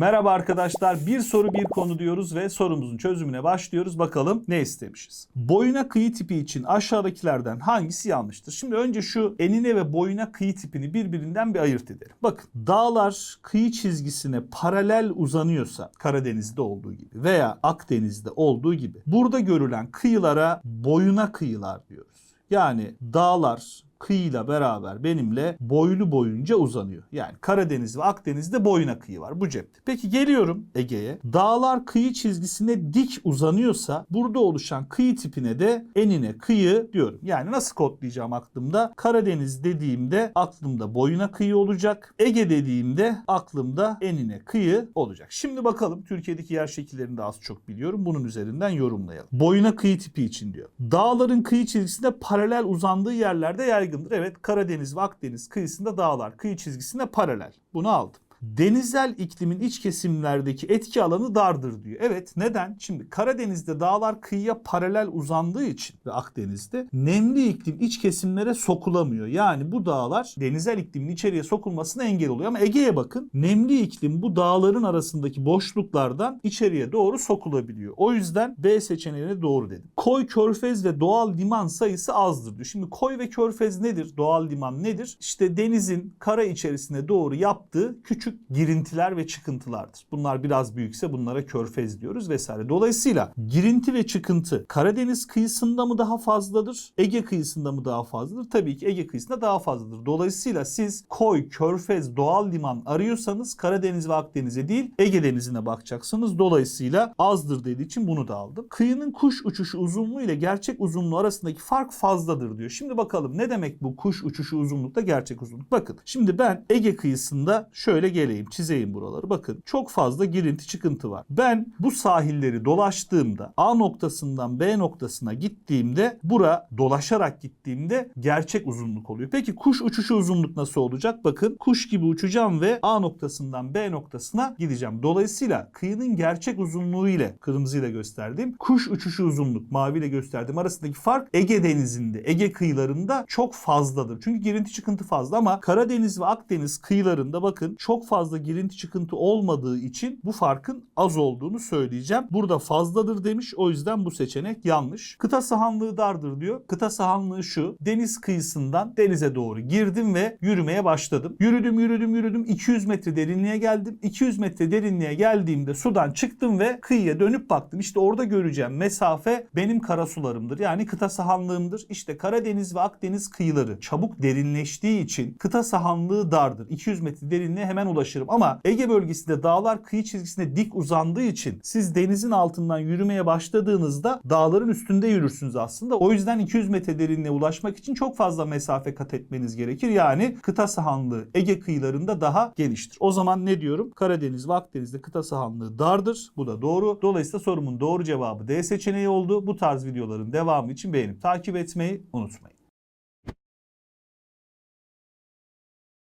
Merhaba arkadaşlar. Bir soru bir konu diyoruz ve sorumuzun çözümüne başlıyoruz. Bakalım ne istemişiz? Boyuna kıyı tipi için aşağıdakilerden hangisi yanlıştır? Şimdi önce şu enine ve boyuna kıyı tipini birbirinden bir ayırt edelim. Bakın dağlar kıyı çizgisine paralel uzanıyorsa Karadeniz'de olduğu gibi veya Akdeniz'de olduğu gibi burada görülen kıyılara boyuna kıyılar diyoruz. Yani dağlar kıyıyla beraber benimle boylu boyunca uzanıyor. Yani Karadeniz ve Akdeniz'de boyuna kıyı var bu cepte. Peki geliyorum Ege'ye. Dağlar kıyı çizgisine dik uzanıyorsa burada oluşan kıyı tipine de enine kıyı diyorum. Yani nasıl kodlayacağım aklımda? Karadeniz dediğimde aklımda boyuna kıyı olacak. Ege dediğimde aklımda enine kıyı olacak. Şimdi bakalım Türkiye'deki yer şekillerini de az çok biliyorum. Bunun üzerinden yorumlayalım. Boyuna kıyı tipi için diyor. Dağların kıyı çizgisine paralel uzandığı yerlerde yaygındır. Evet Karadeniz ve Akdeniz kıyısında dağlar kıyı çizgisine paralel. Bunu aldım. Denizel iklimin iç kesimlerdeki etki alanı dardır diyor. Evet neden? Şimdi Karadeniz'de dağlar kıyıya paralel uzandığı için ve Akdeniz'de nemli iklim iç kesimlere sokulamıyor. Yani bu dağlar denizel iklimin içeriye sokulmasına engel oluyor. Ama Ege'ye bakın nemli iklim bu dağların arasındaki boşluklardan içeriye doğru sokulabiliyor. O yüzden B seçeneğine doğru dedim. Koy, körfez ve doğal liman sayısı azdır diyor. Şimdi koy ve körfez nedir? Doğal liman nedir? İşte denizin kara içerisine doğru yaptığı küçük girintiler ve çıkıntılardır. Bunlar biraz büyükse bunlara körfez diyoruz vesaire. Dolayısıyla girinti ve çıkıntı Karadeniz kıyısında mı daha fazladır? Ege kıyısında mı daha fazladır? Tabii ki Ege kıyısında daha fazladır. Dolayısıyla siz koy, körfez, doğal liman arıyorsanız Karadeniz ve Akdeniz'e değil Ege denizine bakacaksınız. Dolayısıyla azdır dediği için bunu da aldım. Kıyının kuş uçuşu uzunluğu ile gerçek uzunluğu arasındaki fark fazladır diyor. Şimdi bakalım ne demek bu kuş uçuşu uzunlukta gerçek uzunluk? Bakın şimdi ben Ege kıyısında şöyle geleyim çizeyim buraları. Bakın çok fazla girinti çıkıntı var. Ben bu sahilleri dolaştığımda A noktasından B noktasına gittiğimde bura dolaşarak gittiğimde gerçek uzunluk oluyor. Peki kuş uçuşu uzunluk nasıl olacak? Bakın kuş gibi uçacağım ve A noktasından B noktasına gideceğim. Dolayısıyla kıyının gerçek uzunluğu ile kırmızıyla gösterdiğim kuş uçuşu uzunluk maviyle gösterdiğim arasındaki fark Ege denizinde, Ege kıyılarında çok fazladır. Çünkü girinti çıkıntı fazla ama Karadeniz ve Akdeniz kıyılarında bakın çok fazla girinti çıkıntı olmadığı için bu farkın az olduğunu söyleyeceğim. Burada fazladır demiş o yüzden bu seçenek yanlış. Kıta sahanlığı dardır diyor. Kıta sahanlığı şu. Deniz kıyısından denize doğru girdim ve yürümeye başladım. Yürüdüm yürüdüm yürüdüm 200 metre derinliğe geldim. 200 metre derinliğe geldiğimde sudan çıktım ve kıyıya dönüp baktım. İşte orada göreceğim mesafe benim karasularımdır. Yani kıta sahanlığımdır. İşte Karadeniz ve Akdeniz kıyıları çabuk derinleştiği için kıta sahanlığı dardır. 200 metre derinliğe hemen ulaşırım. Ama Ege bölgesinde dağlar kıyı çizgisine dik uzandığı için siz denizin altından yürümeye başladığınızda dağların üstünde yürürsünüz aslında. O yüzden 200 metre derinliğe ulaşmak için çok fazla mesafe kat etmeniz gerekir. Yani kıta sahanlığı Ege kıyılarında daha geniştir. O zaman ne diyorum? Karadeniz ve Akdeniz'de kıta sahanlığı dardır. Bu da doğru. Dolayısıyla sorumun doğru cevabı D seçeneği oldu. Bu tarz videoların devamı için beğenip takip etmeyi unutmayın.